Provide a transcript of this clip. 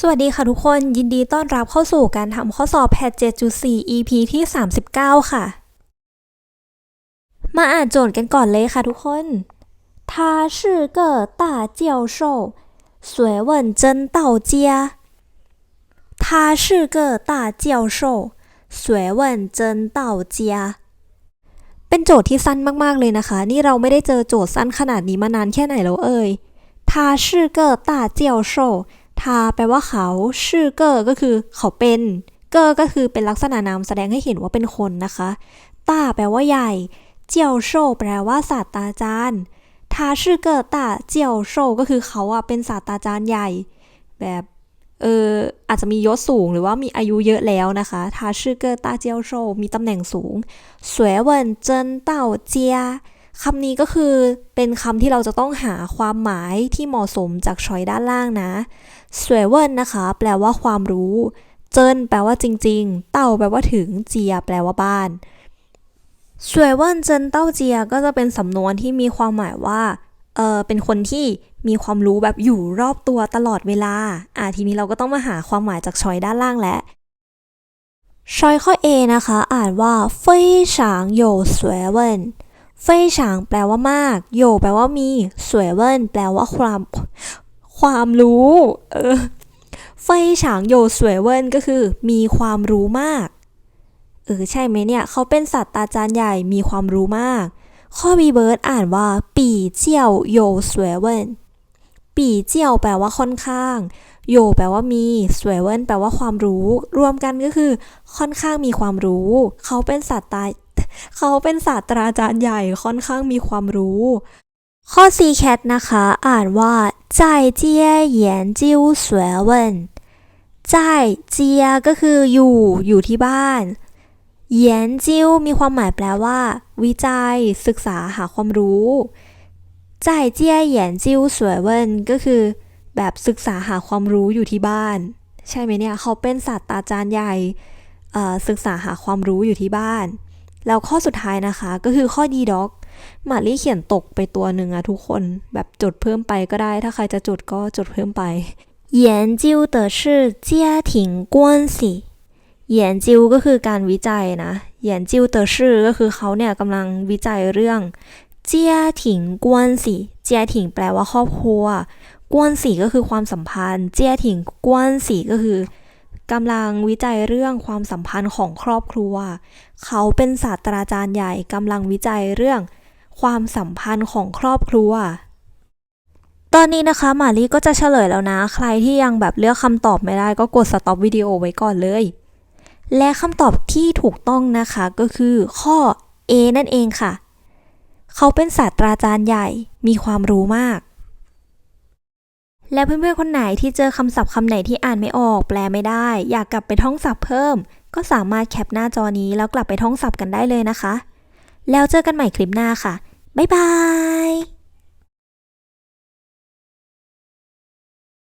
สวัสดีค่ะทุกคนยินดีต้อนรับเข้าสู่การทำข้อสอบแพท7.4 EP ที่ 39 ค่ะ มาอ่านโจทย์กันก่อนเลยค่ะทุกคน他是个大教授学问真到家他是个大教授学问真到家เป็นโจทย์ที่สั้นมากๆเลยนะคะ นี่เราไม่ได้เจอโจทย์สั้นขนาดนี้มานานแค่ไหนแล้วเอ่ย他是个大教授 ทาแปลว่าเขา ชื่อเกอร์ก็คือเขาเป็น เกอร์ก็คือเป็นลักษณะนามแสดงให้เห็นว่าเป็นคนนะคะต้าแปลว่าใหญ่ เจียวโชแปลว่าศาสตราจารย์ทาชื่อเกอร์ต้าเจียวโชก็คือเขาอะเป็นศาสตราจารย์ใหญ่ แบบเอออาจจะมียศสูงหรือว่ามีอายุเยอะแล้วนะคะทาชื่อเกอร์ต้าเจียวโชมีตำแหน่งสูงสวยเวินเจินเต้าเจีย คำนี้ก็คือเป็นคำที่เราจะต้องหาความหมายที่เหมาะสมจากชอยด้านล่างนะสวยเวินนะคะ แปลว่าความรู้ เจินแปลว่าจริง ๆ เต่าแปลว่าถึง เจีย แปลว่าบ้านสวยเวินเจินเต้าเจียก็จะเป็นสำนวนที่มีความหมายว่าเออเป็นคนที่มีความรู้แบบอยู่รอบตัวตลอดเวลา อ่าทีนี้เราก็ต้องมาหาความหมายจากชอยด้านล่างแล้วชอยข้อ A นะคะ อ่านว่าเฟยฉางโยสวเวิน เฟยฉางแปลว่ามาก โยแปลว่ามี สวยเวินแปลว่าความ ความรู้ เออ เฟยฉางโยสวยเวินก็คือ มีความรู้มาก เออใช่ไหมเนี่ย เขาเป็นสัตว์ตาจารย์ใหญ่ มีความรู้มาก ข้อบีเบิร์ดอ่านว่า ปีเจียวโยสวยเวินปีเจียวแปลว่าค่อนข้าง โยแปลว่ามี สวยเวินแปลว่าความรู้ รวมกันก็คือ ค่อนข้างมีความรู้ เขาเป็นสัตว์ตา เขาเป็นศาสตราจารย์ใหญ่ค่อนข้างมีความรู้ ข้อ C ีแคทนะคะ อ่านว่าใจเจียเหยียนจิ้วสวยเวนใจเจียก็คืออยู่อยู่ที่บ้านเหยียนจิ้วมีความหมายแปลว่า วิจัย ศึกษาหาความรู้ใจเจียเหยียนจิ้วสวยเวนก็คือ แบบศึกษาหาความรู้อยู่ที่บ้าน ใช่ไหมเนี่ย เขาเป็นศาสตราจารย์ใหญ่ศึกษาหาความรู้อยู่ที่บ้าน แล้วข้อสุดท้ายนะคะก็คือข้อดีด็อกมารีเขียนตกไปตัวหนึ่งอะทุกคนแบบจดเพิ่มไปก็ได้ ถ้าใครจะจดก็จดเพิ่มไป研究的是家庭关系研究ก็คือการวิจัยนะ研究的是ก็คือเขาเนี่ยกำลังวิจัยเรื่อง家庭关系家庭แปลว่าครอบครัวกวนสีก็คือความสัมพันธ์เจียถิงกวนสีก็คือ กำลังวิจัยเรื่องความสัมพันธ์ของครอบครัว เขาเป็นศาสตราจารย์ใหญ่กำลังวิจัยเรื่อง ความสัมพันธ์ของครอบครัว ตอนนี้นะคะหมาลีก็จะเฉลยแล้วนะ ใครที่ยังแบบเลือกคำตอบไม่ได้ก็กดสต็อปวิดีโอไว้ก่อนเลย และคำตอบที่ถูกต้องนะคะก็คือข้อ A นั่นเองค่ะ เขาเป็นศาสตราจารย์ใหญ่มีความรู้มาก แล้วเพื่อนๆคนไหนที่เจอคำศัพท์คำไหนที่อ่านไม่ออก แปลไม่ได้ อยากกลับไปท่องศัพท์เพิ่ม ก็สามารถแคปหน้าจอนี้แล้วกลับไปท่องศัพท์กันได้เลยนะคะ แล้วเจอกันใหม่คลิปหน้าค่ะ บ๊ายบาย